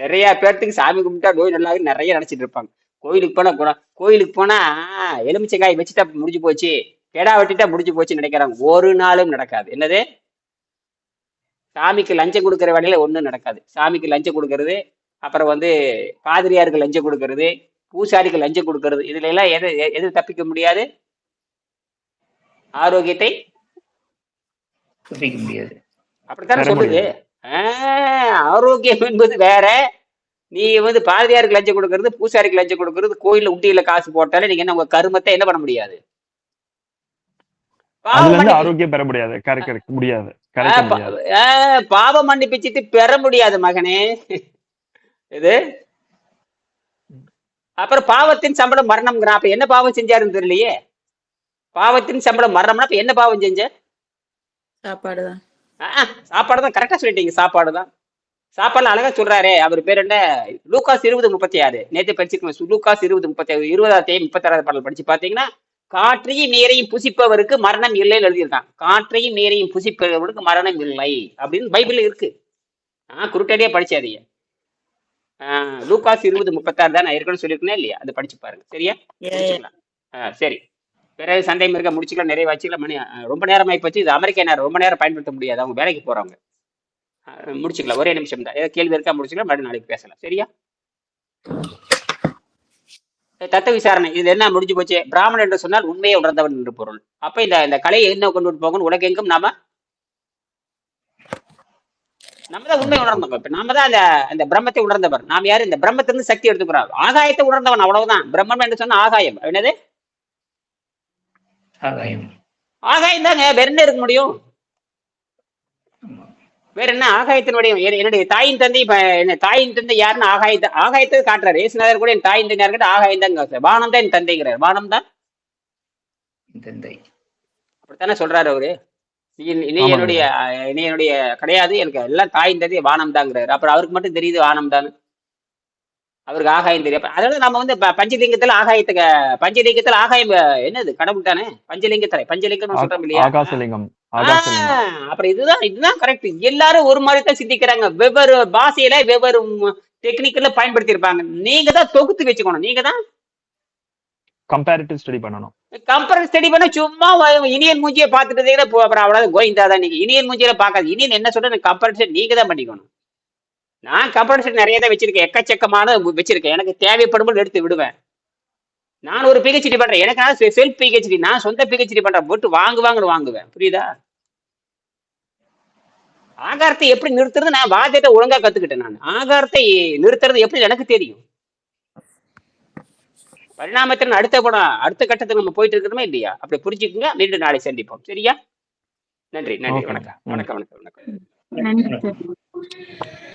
நிறைய பேர்த்துக்கு சாமி கும்பிட்டா நோய் நல்லா நிறைய நினைச்சிட்டு இருப்பாங்க. கோயிலுக்கு போனா கூட கோயிலுக்கு போனா எலுமிச்சங்காய் வச்சுட்டா முடிஞ்சு போச்சு. கெடா வெட்டிட்டா முடிஞ்சு போச்சுன்னு நினைக்கிறாங்க. ஒரு நாளும் நடக்காது. என்னது? சாமிக்கு லஞ்சம் கொடுக்கிற வேலையில ஒண்ணும் நடக்காது. சாமிக்கு லஞ்சம் கொடுக்கறது அப்புறம் வந்து பாதிரியாருக்கு லஞ்சம் கொடுக்கறது பூசாரிக்கு லஞ்சம் கொடுக்கறது இதுல எல்லாம் எது எது தப்பிக்க முடியாது? ஆரோக்கியத்தை தப்பிக்க முடியாது. அப்படித்தானே சொல்லுது? ஆரோக்கியம் என்பது வேற. நீ வந்து பாதிரியாருக்கு லஞ்சம் கொடுக்கறது பூசாரிக்கு லஞ்சம் கொடுக்கறது கோயில்ல உண்டியில காசு போட்டாலே நீங்க என்ன உங்க கருமத்தை என்ன பண்ண முடியாது? ஆரோக்கியம் பெற முடியாது. முடியாது. பாவ மன்னிப்பிச்சிட்டு பெற முடியாது மகனே. இது? அப்புறம் பாவத்தின் சம்பளம் மரணம்ங்கிறான். அப்ப என்ன பாவம் செஞ்சாருன்னு தெரியலையே? பாவத்தின் சம்பளம் மரணம்னா அப்ப என்ன பாவம் செஞ்ச? சாப்பாடு தான். சாப்பாடு தான். கரெக்டா சொல்லிட்டீங்க சாப்பாடு தான். சாப்பாடுல அழகா சொல்றாரே அவர் பேர் என்ன? லூகாஸ் இருபது முப்பத்தி ஆறு. நேற்று படிச்சிருக்கோம். லூகாஸ் இருபது முப்பத்தி ஆறு. இருபதாத்தையும் முப்பத்தாறாவது பாடல் படிச்சு பாத்தீங்கன்னா காற்றையும் நீரையும் புசிப்பவருக்கு மரணம் இல்லைன்னு எழுதியிருக்கான். காற்றையும் நீரையும் புசிப்பவருக்கு மரணம் இல்லை அப்படின்னு பைபிள்ல இருக்கு. ஆஹ் குருட்டடியா படிச்சாதீங்க. லூகாஸ் இருபது முப்பத்தாறு தான் நான் ஏற்கனவே சொல்லியிருக்கேன் இல்லையா? அதை படிச்சு பாருங்க. சரியா? சரி. வேற ஏதாவது சந்தேகம் இருக்க முடிச்சுக்கலாம் நிறைய வச்சுக்கலாம் மணி ரொம்ப நேரம் ஆகி போச்சு இது அமெரிக்க நேரம் ரொம்ப நேரம் பயன்படுத்த முடியாது. அவங்க வேலைக்கு போறவங்க. முடிச்சுக்கலாம். ஒரே நிமிஷம் தான். ஏதாவது கேள்வி இருக்கா முடிச்சுக்கலாம் மறுபடியும் நாளைக்கு பேசலாம். சரியா? தத்த விசாரணை. இது என்ன முடிஞ்சு போச்சு? பிராமணன் என்று சொன்னால் உண்மையை உணர்ந்தவன் என்று பொருள். அப்ப இந்த இந்த கலையை என்ன கொண்டு போகணும்? உலகெங்கும் நாம? நம்ம தான் உண்மை உணர்ந்தவங்க இப்ப நாம தான் அந்த அந்த பிரம்மத்தை உணர்ந்தவர். நாம் யாரு? இந்த பிரம்மத்திலிருந்து சக்தி எடுத்துக்கிறோம் ஆகாயத்தை உணர்ந்தவன் அவ்வளவுதான். பிரம்மம் என்று சொன்னா ஆகாயம். என்னது? ஆகாயம். ஆகாயம் தாங்க. வேற என்ன இருக்க முடியும். வேற என்ன ஆகாயத்தினுடைய என்- என்னுடைய தாயின் தந்தை இப்ப என்ன தாயின் தந்தை யாருன்னு ஆகாயத்தை ஆகாயத்தை காட்டுறாரு. ஏசுநாதர் கூட என் தாயின் தந்தை யாருக்கிட்ட ஆகாயம் தான் வானம் தான் என் தந்தைங்கிறார். வானம் தான் தந்தை. அப்படித்தானே சொல்றாரு அவரு. நீ. என்னுடைய நீ என்னுடைய கிடையாது. எனக்கு எல்லாம் தாயின் தந்தை வானம் தாங்கிறாரு அப்புறம் அவருக்கு மட்டும் தெரியுது வானம் தான் அவருக்கு ஆகாயம் தெரியும். அப்ப அதனால நம்ம வந்து பஞ்சலிங்கத்துல ஆகாயத்துக்கு பஞ்சலிங்கத்துல ஆகாயம் என்னது? கடவுள் தானே பஞ்சலிங்கத்துல பஞ்சலிங்கம் சொல்றோம் இல்லையா? ஆகாசலிங்கம். அப்புறம் இதுதான் இதுதான் கரெக்ட் எல்லாரும் ஒரு மாதிரி தான் சிந்திக்கிறாங்க. வெவ்வேறு பாஷையில வெவ்வேறு டெக்னிக்கல்ல பயன்படுத்தி இருப்பாங்க நீங்க தான் தொகுத்து வச்சுக்கணும். நீங்க தான் கம்பேரிட்டிவ் ஸ்டடி பண்ணணும். கம்பேர் ஸ்டடி பண்ண சும்மா இனியன் மூஞ்சியை பார்த்துட்டு அப்புறம் அவ்வளவு கோயிந்தா தான் நீங்க இனியன் மூஞ்சியில பார்க்காது. இனியன் என்ன சொல்ற கம்பேரிசன் நீங்க தான் பண்ணிக்கணும். நான் கம்பேரிசன் நிறைய தான் வச்சிருக்கேன். எக்கச்சக்கமான வச்சிருக்கேன். எனக்கு தேவைப்படும் எடுத்து விடுவேன். நான் ஒரு பிஹெச்டி பண்றேன். எனக்கு நான் செல்ஃப் பிஹெச்டி நான் சொந்த பிஹெச்டி பண்றேன். போட்டு வாங்குவாங்கன்னு வாங்குவேன். புரியுதா? ஆகாரத்தை எப்படி நிறுத்துறது? நான் வாதத்தை ஒழுங்கா கத்துக்கிட்டேன் நான். ஆகாரத்தை நிறுத்துறது எப்படி எனக்கு தெரியும்? பரிணாமத்தின் அடுத்த படம் அடுத்த கட்டத்துக்கு நம்ம போயிட்டு இருக்கிறோமே இல்லையா? அப்படி புரிஞ்சுக்குங்க. மீண்டும் நாளை சந்திப்போம். சரியா? நன்றி நன்றி. வணக்கம். நன்றி. வணக்கம் வணக்கம் வணக்கம். நன்றி.